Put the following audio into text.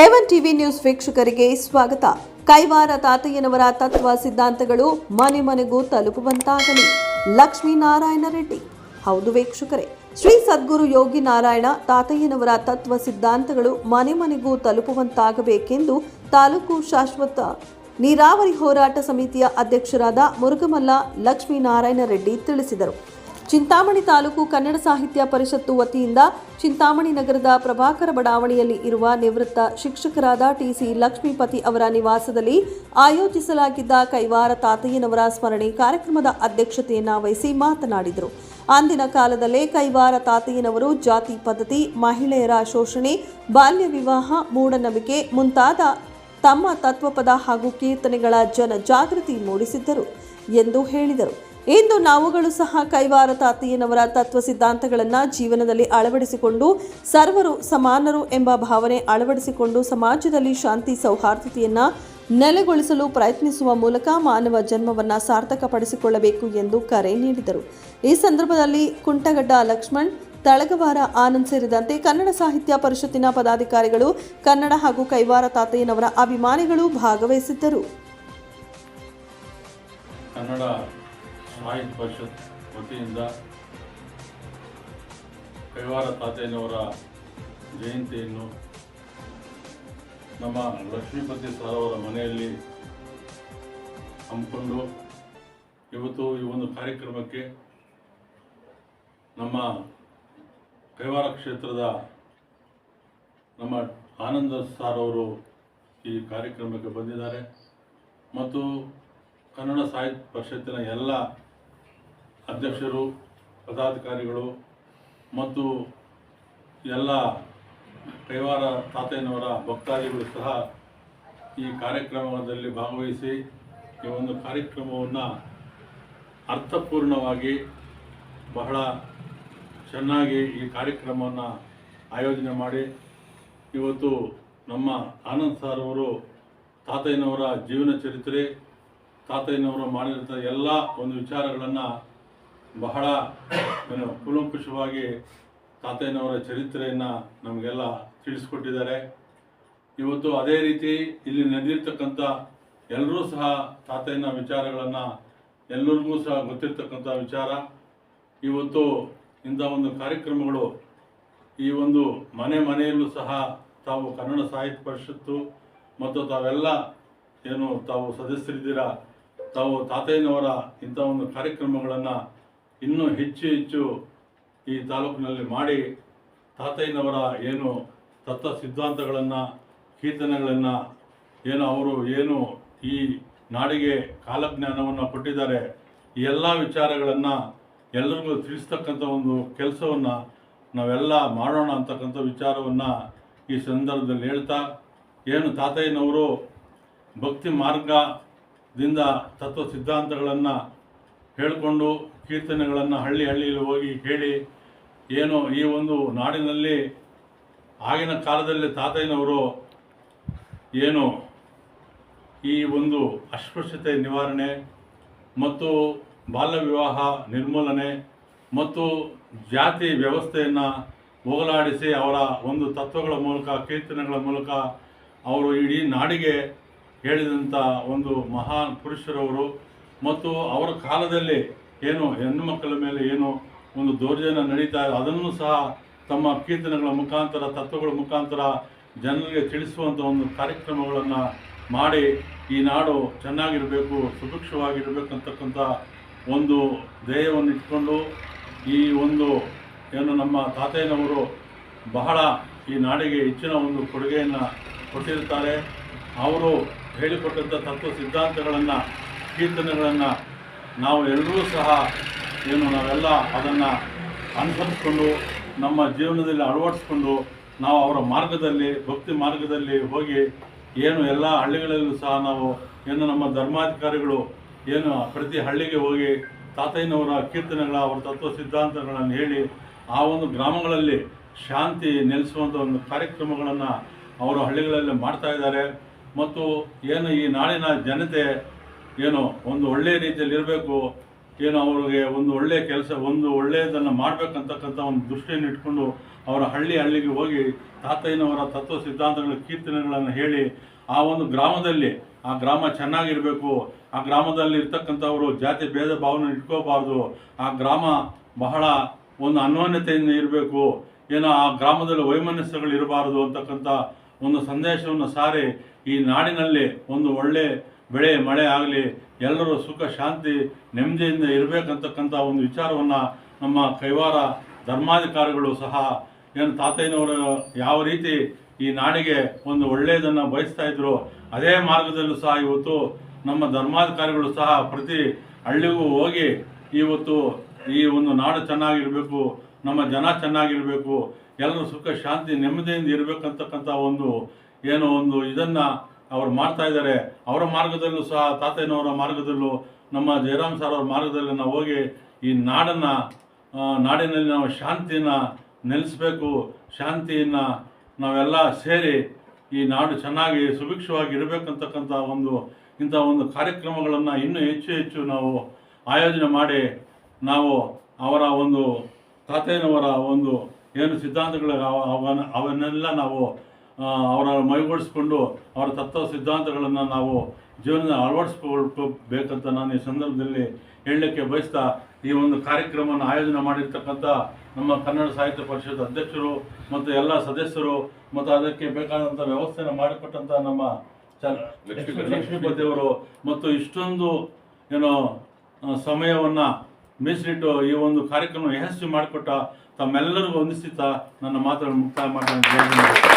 A one TV news ವೀಕ್ಷಕರಿಗೆ ಸ್ವಾಗತ. ಕೈವಾರ ತಾತಯ್ಯನವರ ತತ್ವ ಸಿದ್ಧಾಂತಗಳು ಮನೆ ಮನೆಗೂ ತಲುಪುವಂತಾಗಲಿ. ಲಕ್ಷ್ಮೀನಾರಾಯಣ ರೆಡ್ಡಿ. ಹೌದು ವೀಕ್ಷಕರೇ, ಶ್ರೀ ಸದ್ಗುರು ಯೋಗಿ ನಾರಾಯಣ ತಾತಯ್ಯನವರ ತತ್ವ ಸಿದ್ಧಾಂತಗಳು ಮನೆ ಮನೆಗೂ ತಲುಪುವಂತಾಗಬೇಕೆಂದು ತಾಲೂಕು ಶಾಶ್ವತ ನೀರಾವರಿ ಹೋರಾಟ ಸಮಿತಿಯ ಅಧ್ಯಕ್ಷರಾದ ಮುರುಗಮಲ್ಲ ಲಕ್ಷ್ಮೀನಾರಾಯಣ ರೆಡ್ಡಿ ತಿಳಿಸಿದರು. ಚಿಂತಾಮಣಿ ತಾಲೂಕು ಕನ್ನಡ ಸಾಹಿತ್ಯ ಪರಿಷತ್ತು ವತಿಯಿಂದ ಚಿಂತಾಮಣಿ ನಗರದ ಪ್ರಭಾಕರ ಬಡಾವಣೆಯಲ್ಲಿ ಇರುವ ನಿವೃತ್ತ ಶಿಕ್ಷಕರಾದ ಟಿಸಿ ಲಕ್ಷ್ಮೀಪತಿ ಅವರ ನಿವಾಸದಲ್ಲಿ ಆಯೋಜಿಸಲಾಗಿದ್ದ ಕೈವಾರ ತಾತಯ್ಯನವರ ಸ್ಮರಣೆ ಕಾರ್ಯಕ್ರಮದ ಅಧ್ಯಕ್ಷತೆಯನ್ನ ವಹಿಸಿ ಮಾತನಾಡಿದರು. ಅಂದಿನ ಕಾಲದಲ್ಲೇ ಕೈವಾರ ತಾತಯ್ಯನವರು ಜಾತಿ ಪದ್ಧತಿ, ಮಹಿಳೆಯರ ಶೋಷಣೆ, ಬಾಲ್ಯ ವಿವಾಹ, ಮೂಢನಂಬಿಕೆ ಮುಂತಾದ ತಮ್ಮ ತತ್ವಪದ ಹಾಗೂ ಕೀರ್ತನೆಗಳ ಜನ ಜಾಗೃತಿ ಮೂಡಿಸಿದ್ದರು ಎಂದು ಹೇಳಿದರು. ಇಂದು ನಾವುಗಳು ಸಹ ಕೈವಾರ ತಾತಯ್ಯನವರ ತತ್ವ ಸಿದ್ಧಾಂತಗಳನ್ನು ಜೀವನದಲ್ಲಿ ಅಳವಡಿಸಿಕೊಂಡು ಸರ್ವರು ಸಮಾನರು ಎಂಬ ಭಾವನೆ ಅಳವಡಿಸಿಕೊಂಡು ಸಮಾಜದಲ್ಲಿ ಶಾಂತಿ ಸೌಹಾರ್ದತೆಯನ್ನು ನೆಲೆಗೊಳಿಸಲು ಪ್ರಯತ್ನಿಸುವ ಮೂಲಕ ಮಾನವ ಜನ್ಮವನ್ನು ಸಾರ್ಥಕಪಡಿಸಿಕೊಳ್ಳಬೇಕು ಎಂದು ಕರೆ ನೀಡಿದರು. ಈ ಸಂದರ್ಭದಲ್ಲಿ ಕುಂಟಗಡ್ಡ ಲಕ್ಷ್ಮಣ್, ತಳಗವಾರ ಆನಂದ್ ಸೇರಿದಂತೆ ಕನ್ನಡ ಸಾಹಿತ್ಯ ಪರಿಷತ್ತಿನ ಪದಾಧಿಕಾರಿಗಳು, ಕನ್ನಡ ಹಾಗೂ ಕೈವಾರ ತಾತಯ್ಯನವರ ಅಭಿಮಾನಿಗಳು ಭಾಗವಹಿಸಿದ್ದರು. ಸಾಹಿತ್ಯ ಪರಿಷತ್ ವತಿಯಿಂದ ಕೈವಾರ ತಾತಯ್ಯನವರ ಜಯಂತಿಯನ್ನು ನಮ್ಮ ಲಕ್ಷ್ಮೀಪತಿ ಸರ್ ಅವರ ಮನೆಯಲ್ಲಿ ಹಮ್ಮಿಕೊಂಡು ಇವತ್ತು ಈ ಒಂದು ಕಾರ್ಯಕ್ರಮಕ್ಕೆ ನಮ್ಮ ಕೈವಾರ ಕ್ಷೇತ್ರದ ನಮ್ಮ ಆನಂದ ಸಾರ್ ಅವರು ಈ ಕಾರ್ಯಕ್ರಮಕ್ಕೆ ಬಂದಿದ್ದಾರೆ. ಮತ್ತು ಕನ್ನಡ ಸಾಹಿತ್ಯ ಪರಿಷತ್ತಿನ ಎಲ್ಲ ಅಧ್ಯಕ್ಷರು, ಪದಾಧಿಕಾರಿಗಳು ಮತ್ತು ಎಲ್ಲ ಕೈವಾರ ತಾತಯ್ಯನವರ ಭಕ್ತಾದಿಗಳು ಸಹ ಈ ಕಾರ್ಯಕ್ರಮದಲ್ಲಿ ಭಾಗವಹಿಸಿ ಈ ಒಂದು ಕಾರ್ಯಕ್ರಮವನ್ನು ಅರ್ಥಪೂರ್ಣವಾಗಿ ಬಹಳ ಚೆನ್ನಾಗಿ ಈ ಕಾರ್ಯಕ್ರಮವನ್ನು ಆಯೋಜನೆ ಮಾಡಿ ಇವತ್ತು ನಮ್ಮ ಆನಂದ್ ಸರ್ ಅವರು ತಾತಯ್ಯನವರ ಜೀವನ ಚರಿತ್ರೆ, ತಾತಯ್ಯನವರು ಮಾಡಿದಂಥ ಎಲ್ಲ ಒಂದು ವಿಚಾರಗಳನ್ನು ಬಹಳ, ಏನು, ಕೂಲಂಕುಷವಾಗಿ ತಾತಯ್ಯನವರ ಚರಿತ್ರೆಯನ್ನು ನಮಗೆಲ್ಲ ತಿಳಿಸ್ಕೊಟ್ಟಿದ್ದಾರೆ. ಇವತ್ತು ಅದೇ ರೀತಿ ಇಲ್ಲಿ ನಡೆದಿರ್ತಕ್ಕಂಥ ಎಲ್ಲರೂ ಸಹ ತಾತಯ್ಯನ ವಿಚಾರಗಳನ್ನು ಎಲ್ಲರಿಗೂ ಸಹ ಗೊತ್ತಿರ್ತಕ್ಕಂಥ ವಿಚಾರ. ಇವತ್ತು ಇಂಥ ಒಂದು ಕಾರ್ಯಕ್ರಮಗಳು ಈ ಒಂದು ಮನೆ ಮನೆಯಲ್ಲೂ ಸಹ ತಾವು ಕನ್ನಡ ಸಾಹಿತ್ಯ ಪರಿಷತ್ತು ಮತ್ತು ತಾವೆಲ್ಲ ಏನು ತಾವು ಸದಸ್ಯರಿದ್ದೀರಾ, ತಾವು ತಾತಯ್ಯನವರ ಇಂಥ ಒಂದು ಕಾರ್ಯಕ್ರಮಗಳನ್ನು ಇನ್ನೂ ಹೆಚ್ಚು ಹೆಚ್ಚು ಈ ತಾಲೂಕಿನಲ್ಲಿ ಮಾಡಿ ತಾತಯ್ಯನವರ ಏನು ತತ್ವ ಸಿದ್ಧಾಂತಗಳನ್ನು, ಕೀರ್ತನೆಗಳನ್ನು, ಏನು ಅವರು ಏನು ಈ ನಾಡಿಗೆ ಕಾಲಜ್ಞಾನವನ್ನು ಕೊಟ್ಟಿದ್ದಾರೆ, ಈ ಎಲ್ಲ ವಿಚಾರಗಳನ್ನು ಎಲ್ಲರಿಗೂ ತಿಳಿಸ್ತಕ್ಕಂಥ ಒಂದು ಕೆಲಸವನ್ನು ನಾವೆಲ್ಲ ಮಾಡೋಣ ಅಂತಕ್ಕಂಥ ವಿಚಾರವನ್ನು ಈ ಸಂದರ್ಭದಲ್ಲಿ ಹೇಳ್ತಾ, ಏನು ತಾತಯ್ಯನವರು ಭಕ್ತಿ ಮಾರ್ಗದಿಂದ ತತ್ವ ಸಿದ್ಧಾಂತಗಳನ್ನು ಹೇಳಿಕೊಂಡು ಕೀರ್ತನೆಗಳನ್ನು ಹಳ್ಳಿ ಹಳ್ಳಿಯಲ್ಲಿ ಹೋಗಿ ಕೇಳಿ, ಏನು ಈ ಒಂದು ನಾಡಿನಲ್ಲಿ ಆಗಿನ ಕಾಲದಲ್ಲಿ ತಾತಯ್ಯನವರು ಏನು ಈ ಒಂದು ಅಸ್ಪೃಶ್ಯತೆ ನಿವಾರಣೆ ಮತ್ತು ಬಾಲ್ಯ ವಿವಾಹ ನಿರ್ಮೂಲನೆ ಮತ್ತು ಜಾತಿ ವ್ಯವಸ್ಥೆಯನ್ನು ಹೋಗಲಾಡಿಸಿ ಅವರ ಒಂದು ತತ್ವಗಳ ಮೂಲಕ, ಕೀರ್ತನೆಗಳ ಮೂಲಕ ಅವರು ಇಡೀ ನಾಡಿಗೆ ಹೇಳಿದಂಥ ಒಂದು ಮಹಾನ್ ಪುರುಷರವರು ಮತ್ತು ಅವರ ಕಾಲದಲ್ಲಿ ಏನು ಹೆಣ್ಣು ಮಕ್ಕಳ ಮೇಲೆ ಏನು ಒಂದು ದೌರ್ಜನ್ಯ ನಡೀತಾ ಇದೆ, ಅದನ್ನು ಸಹ ತಮ್ಮ ಕೀರ್ತನೆಗಳ ಮುಖಾಂತರ, ತತ್ವಗಳ ಮುಖಾಂತರ ಜನರಿಗೆ ತಿಳಿಸುವಂಥ ಒಂದು ಕಾರ್ಯಕ್ರಮಗಳನ್ನು ಮಾಡಿ ಈ ನಾಡು ಚೆನ್ನಾಗಿರಬೇಕು ಸುಭಿಕ್ಷವಾಗಿರಬೇಕಂತಕ್ಕಂಥ ಒಂದು ಧ್ಯೇಯವನ್ನು ಇಟ್ಕೊಂಡು ಈ ಒಂದು ಏನು ನಮ್ಮ ತಾತಯ್ಯನವರು ಬಹಳ ಈ ನಾಡಿಗೆ ಹೆಚ್ಚಿನ ಒಂದು ಕೊಡುಗೆಯನ್ನು ಕೊಟ್ಟಿರ್ತಾರೆ ಅವರು ಹೇಳಿಕೊಟ್ಟಂಥ ತತ್ವ ಸಿದ್ಧಾಂತಗಳನ್ನು ಕೀರ್ತನೆಗಳನ್ನು ನಾವು ಎಲ್ಲರೂ ಸಹ ಏನು ನಾವೆಲ್ಲ ಅದನ್ನು ಅನುಸರಿಸ್ಕೊಂಡು ನಮ್ಮ ಜೀವನದಲ್ಲಿ ಅಳವಡಿಸ್ಕೊಂಡು ನಾವು ಅವರ ಮಾರ್ಗದಲ್ಲಿ, ಭಕ್ತಿ ಮಾರ್ಗದಲ್ಲಿ ಹೋಗಿ ಏನು ಎಲ್ಲ ಹಳ್ಳಿಗಳಲ್ಲೂ ಸಹ ನಾವು ಏನು ನಮ್ಮ ಧರ್ಮಾಧಿಕಾರಿಗಳು ಏನು ಪ್ರತಿ ಹಳ್ಳಿಗೆ ಹೋಗಿ ತಾತಯ್ಯನವರ ಕೀರ್ತನೆಗಳ, ಅವರ ತತ್ವ ಸಿದ್ಧಾಂತಗಳನ್ನು ಹೇಳಿ ಆ ಒಂದು ಗ್ರಾಮಗಳಲ್ಲಿ ಶಾಂತಿ ನೆಲೆಸುವಂಥ ಒಂದು ಕಾರ್ಯಕ್ರಮಗಳನ್ನು ಅವರು ಹಳ್ಳಿಗಳಲ್ಲಿ ಮಾಡ್ತಾ ಇದ್ದಾರೆ. ಮತ್ತು ಏನು ಈ ನಾಡಿನ ಜನತೆ ಏನು ಒಂದು ಒಳ್ಳೆಯ ರೀತಿಯಲ್ಲಿ ಇರಬೇಕು, ಏನು ಅವ್ರಿಗೆ ಒಂದು ಒಳ್ಳೆಯ ಕೆಲಸ, ಒಂದು ಒಳ್ಳೆಯದನ್ನು ಮಾಡಬೇಕಂತಕ್ಕಂಥ ಒಂದು ದೃಷ್ಟಿಯನ್ನು ಇಟ್ಕೊಂಡು ಅವರ ಹಳ್ಳಿ ಹಳ್ಳಿಗೆ ಹೋಗಿ ತಾತಯ್ಯನವರ ತತ್ವ ಸಿದ್ಧಾಂತಗಳ ಕೀರ್ತನೆಗಳನ್ನು ಹೇಳಿ ಆ ಒಂದು ಗ್ರಾಮದಲ್ಲಿ, ಆ ಗ್ರಾಮ ಚೆನ್ನಾಗಿರಬೇಕು, ಆ ಗ್ರಾಮದಲ್ಲಿ ಇರ್ತಕ್ಕಂಥವರು ಜಾತಿ ಭೇದ ಭಾವನೆ ಇಟ್ಕೋಬಾರ್ದು, ಆ ಗ್ರಾಮ ಬಹಳ ಒಂದು ಅನ್ಯೋನ್ಯತೆಯಿಂದ ಇರಬೇಕು, ಏನೋ ಆ ಗ್ರಾಮದಲ್ಲಿ ವೈಮನಸ್ಸುಗಳು ಇರಬಾರ್ದು ಅಂತಕ್ಕಂಥ ಒಂದು ಸಂದೇಶವನ್ನು ಸಾರಿ ಈ ನಾಡಿನಲ್ಲಿ ಒಂದು ಒಳ್ಳೆ ಬೆಳೆ, ಮಳೆ ಆಗಲಿ, ಎಲ್ಲರೂ ಸುಖ, ಶಾಂತಿ, ನೆಮ್ಮದಿಯಿಂದ ಇರಬೇಕಂತಕ್ಕಂಥ ಒಂದು ವಿಚಾರವನ್ನು ನಮ್ಮ ಕೈವಾರ ಧರ್ಮಾಧಿಕಾರಿಗಳು ಸಹ ಏನು ತಾತಯ್ಯನವರು ಯಾವ ರೀತಿ ಈ ನಾಡಿಗೆ ಒಂದು ಒಳ್ಳೆಯದನ್ನು ಬಯಸ್ತಾ ಇದ್ರು, ಅದೇ ಮಾರ್ಗದಲ್ಲೂ ಸಹ ಇವತ್ತು ನಮ್ಮ ಧರ್ಮಾಧಿಕಾರಿಗಳು ಸಹ ಪ್ರತಿ ಹಳ್ಳಿಗೂ ಹೋಗಿ ಇವತ್ತು ಈ ಒಂದು ನಾಡು ಚೆನ್ನಾಗಿರಬೇಕು, ನಮ್ಮ ಜನ ಚೆನ್ನಾಗಿರಬೇಕು, ಎಲ್ಲರೂ ಸುಖ, ಶಾಂತಿ, ನೆಮ್ಮದಿಯಿಂದ ಇರಬೇಕಂತಕ್ಕಂಥ ಒಂದು ಏನೋ ಒಂದು ಇದನ್ನು ಅವ್ರು ಮಾಡ್ತಾ ಇದ್ದಾರೆ. ಅವರ ಮಾರ್ಗದಲ್ಲೂ ಸಹ ತಾತಯ್ಯನವರ ಮಾರ್ಗದಲ್ಲೂ, ನಮ್ಮ ಜಯರಾಮ್ ಸರ್ ಅವರ ಮಾರ್ಗದಲ್ಲಿ ನಾವು ಹೋಗಿ ಈ ನಾಡನ್ನು ನಾಡಿನಲ್ಲಿ ನಾವು ಶಾಂತಿಯನ್ನು ನೆಲೆಸಬೇಕು. ಶಾಂತಿಯನ್ನು ನಾವೆಲ್ಲ ಸೇರಿ ಈ ನಾಡು ಚೆನ್ನಾಗಿ ಸುಭಿಕ್ಷವಾಗಿ ಇರಬೇಕಂತಕ್ಕಂಥ ಒಂದು, ಇಂಥ ಒಂದು ಕಾರ್ಯಕ್ರಮಗಳನ್ನು ಇನ್ನೂ ಹೆಚ್ಚು ಹೆಚ್ಚು ನಾವು ಆಯೋಜನೆ ಮಾಡಿ ನಾವು ಅವರ ಒಂದು ತಾತಯ್ಯನವರ ಒಂದು ಏನು ಸಿದ್ಧಾಂತಗಳು ಅವ- ಅವನ್ನೆಲ್ಲ ನಾವು ಅವರ ಮೈಗೂಡಿಸ್ಕೊಂಡು ಅವರ ತತ್ವ ಸಿದ್ಧಾಂತಗಳನ್ನು ನಾವು ಜೀವನದ ಅಳವಡಿಸ್ಕೊಳ್ಬೇಕಂತ ನಾನು ಈ ಸಂದರ್ಭದಲ್ಲಿ ಹೇಳಲಿಕ್ಕೆ ಬಯಸ್ತಾ ಈ ಒಂದು ಕಾರ್ಯಕ್ರಮವನ್ನು ಆಯೋಜನೆ ಮಾಡಿರ್ತಕ್ಕಂಥ ನಮ್ಮ ಕನ್ನಡ ಸಾಹಿತ್ಯ ಪರಿಷತ್ ಅಧ್ಯಕ್ಷರು ಮತ್ತು ಎಲ್ಲ ಸದಸ್ಯರು ಮತ್ತು ಅದಕ್ಕೆ ಬೇಕಾದಂಥ ವ್ಯವಸ್ಥೆಯನ್ನು ಮಾಡಿಕೊಟ್ಟಂಥ ನಮ್ಮ ಲಕ್ಷ್ಮೀಪತಿಯವರು ಮತ್ತು ಇಷ್ಟೊಂದು ಏನೋ ಸಮಯವನ್ನು ಮೀಸಲಿಟ್ಟು ಈ ಒಂದು ಕಾರ್ಯಕ್ರಮ ಯಶಸ್ವಿ ಮಾಡಿಕೊಟ್ಟ ತಮ್ಮೆಲ್ಲರಿಗೂ ವಂದಿಸುತ್ತಾ ನನ್ನ ಮಾತನ್ನು ಮುಕ್ತಾಯ ಮಾಡಿ